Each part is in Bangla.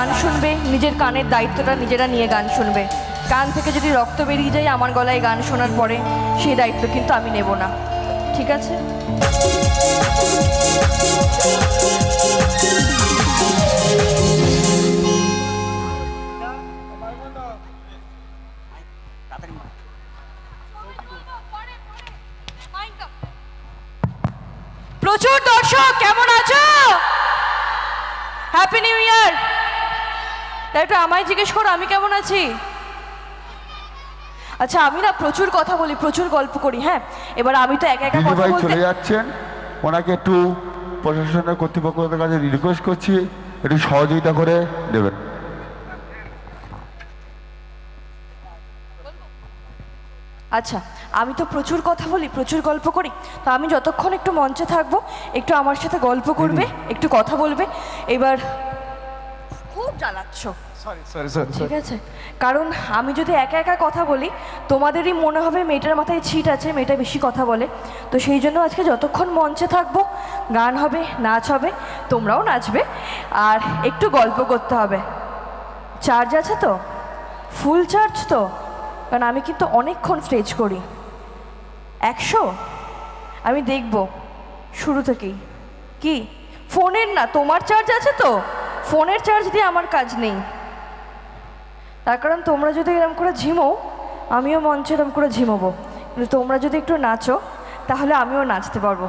গান শুনবে, নিজের কানের দায়িত্বটা নিজেরা নিয়ে গান শুনবে। কান থেকে যদি রক্ত বেরিয়ে যায়, আমার গলায় গান শোনার পরে সেই দায়িত্ব কিন্তু আমি নেব না। ঠিক আছে? প্রচুর দর্শক, কেমন আছো? হ্যাপি নিউ ইয়ার তাই একটু আমায় জিজ্ঞেস করো আমি কেমন আছি? আচ্ছা আমি না প্রচুর কথা বলি প্রচুর গল্প করি হ্যাঁ? এবার আমি তো একা একা কথা বলতে চলে যাচ্ছেন। ওনাকে একটু প্রশাসনের কর্তৃপক্ষের কাছে রিকোয়েস্ট করছি। একটু সহযোগিতা করে দেবেন। আচ্ছা আমি তো প্রচুর কথা বলি প্রচুর গল্প করি। তো আমি যতক্ষণ একটু মঞ্চে থাকব একটু আমার সাথে গল্প করবে একটু কথা বলবে। এবার খুব জ্বালাচ্ছ। ঠিক আছে। কারণ আমি যদি একা একা কথা বলি, তোমাদেরই মনে হবে মেয়েটার মাথায় ছিট আছে, মেয়েটা বেশি কথা বলে। তো সেই জন্য আজকে যতক্ষণ মঞ্চে থাকব, গান হবে, নাচ হবে, তোমরাও নাচবে, আর একটু গল্প করতে হবে। চার্জ আছে তো? ফুল চার্জ তো? কারণ আমি কিন্তু অনেকক্ষণ স্টেজ করি। একশো? আমি দেখব, শুরু থেকেই। কি? ফোনের না, তোমার চার্জ আছে তো? ফোনের চার্জ দিয়ে আমার কাজ নেই। তার কারণ তোমরা যদি এরকম করে ঝিমো, আমিও মঞ্চে এরকম করে ঝিমোবো। কিন্তু তোমরা যদি একটু নাচো, তাহলে আমিও নাচতে পারব।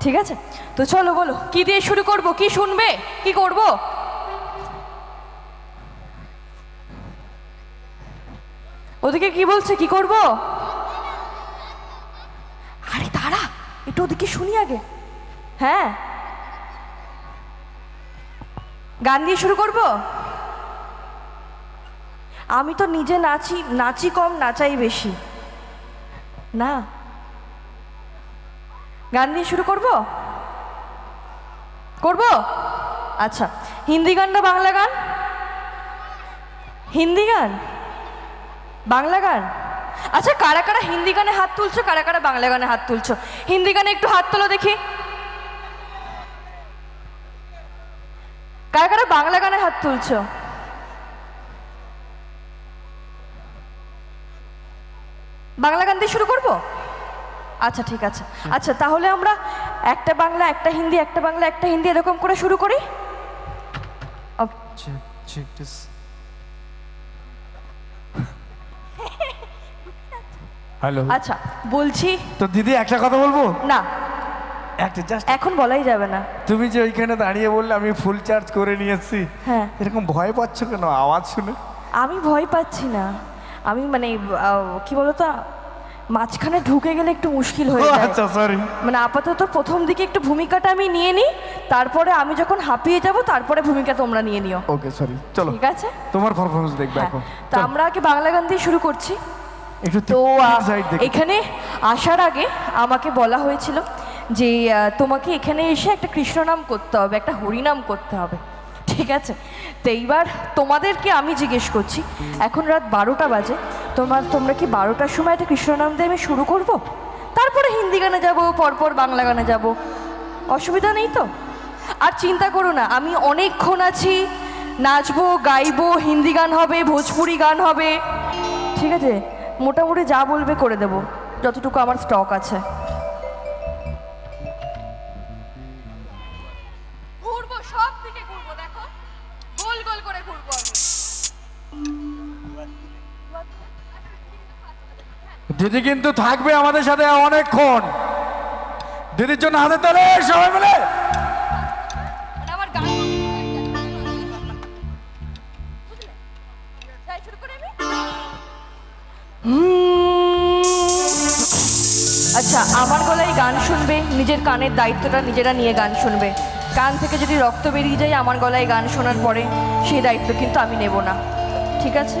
ঠিক আছে? তো চলো বলো, কি দিয়ে শুরু করব? কি শুনবে? কি করব? ওদিকে কি বলছে? কি করব? আরে তারা একটু ওদিকে শুনি আগে। হ্যাঁ। গান দিয়ে শুরু করব? আমি তো নিজে নাচি নাচি কম, নাচাই বেশি। না? গান দিয়ে শুরু করব? করব? আচ্ছা। হিন্দি গান না বাংলা গান? হিন্দি গান? বাংলা গান? আচ্ছা কারা কারা হিন্দি গানে হাত তুলছো, কারা কারা বাংলা গানে হাত তুলছো? হিন্দি গানে একটু হাত তোলো দেখি। কারা কারা বাংলা গানে হাত তুলছো? বাংলা গান দিয়ে শুরু করব? আচ্ছা ঠিক আছে। আচ্ছা তাহলে আমরা একটা বাংলা একটা হিন্দি একটা বাংলা একটা হিন্দি এরকম করে শুরু করি? হ্যালো আচ্ছা বলছি তো দিদি একটা কথা বলব? না। একটা জাস্ট এখন বলাই যাবে না। তুমি যে ওইখানে দাঁড়িয়ে বললে আমি ফুল চার্জ করে নিয়েছি। হ্যাঁ। এরকম ভয় পাচ্ছ কেন? আওয়াজ শুনে। আমি ভয় পাচ্ছি না। আমি মানে কি বলতো মাঝখানে ঢুকে গেলে একটু মুশকিল হয়ে যায়। আচ্ছা সরি মানে আপাতত প্রথম দিকে একটু ভূমিকাটা আমি নিয়ে নিই তারপরে আমি যখন হাঁপিয়ে যাব তারপরে ভূমিকা তোমরা নিয়ে নিও। ওকে সরি চলো ঠিক আছে? তোমার পারফরমেন্স দেখবে হ্যাঁ। এখন। তো আমরা আগে বাংলা গান দিয়ে শুরু করছি। একটু তো এখানে আসার আগে আমাকে বলা হয়েছিল যে তোমাকে এখানে এসে একটা কৃষ্ণ নাম করতে হবে একটা হরিনাম করতে হবে। ঠিক আছে? তো এইবার তোমাদেরকে আমি জিজ্ঞেস করছি, এখন রাত বারোটা বাজে, তোমার, তোমরা কি বারোটার সময় একটা কৃষ্ণ নাম দিয়ে আমি শুরু করব? তারপরে হিন্দি গানে যাব, পরপর বাংলা গানে যাব। অসুবিধা নেই তো? আর চিন্তা করো না, আমি অনেকক্ষণ আছি, নাচবো, গাইবো, হিন্দি গান হবে, ভোজপুরি গান হবে। ঠিক আছে? মোটামুটি যা বলবে করে দেব, যতটুকু আমার স্টক আছে। দিদি কিন্তু থাকবে আমাদের সাথে অনেকক্ষণ। দিদির জন্য হাতে তালে সবাই মিলে? আচ্ছা আমার গলায় গান শুনবে নিজের কানের দায়িত্বটা নিজেরা নিয়ে গান শুনবে। কান থেকে যদি রক্ত বেরিয়ে যায় আমার গলায় গান শোনার পরে সেই দায়িত্ব কিন্তু আমি নেব না। ঠিক আছে?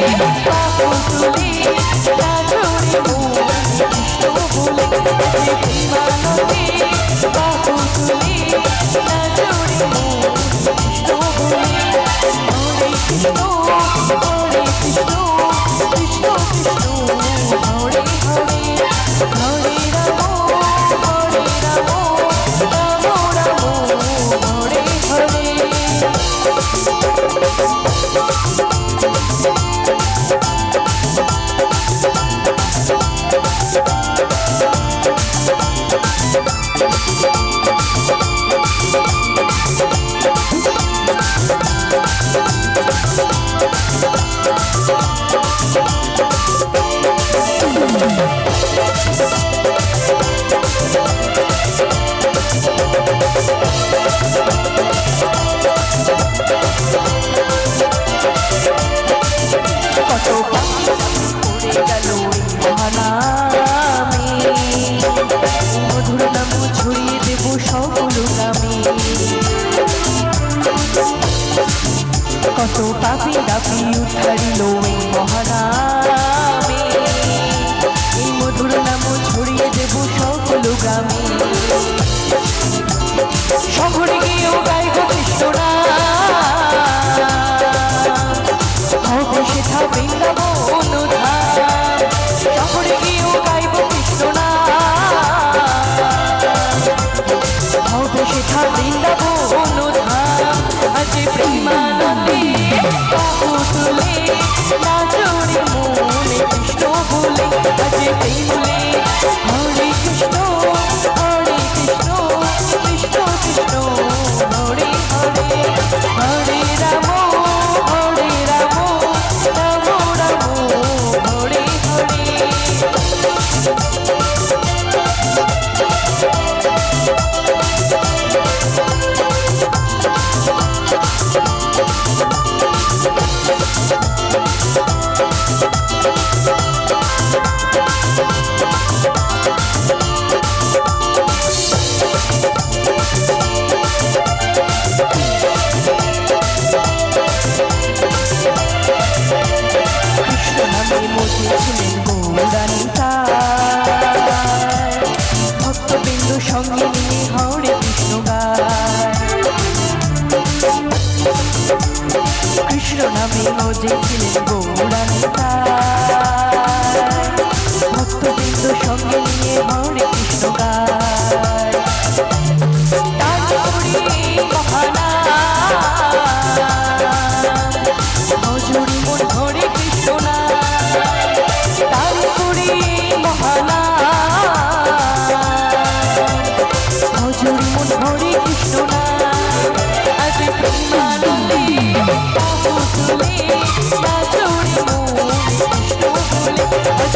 Bye. so দাপি দাপি উঠারিল এই মহানামে এই মধুর শহর I can feel me. নামে ও যে ছিলেন গৌরানী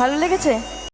ভালো লেগেছে?